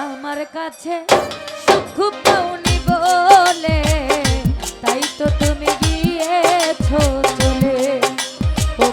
আমার কাছে সুখ পাওনি বলে তাই তো তুমি গিয়েছো চলে। ও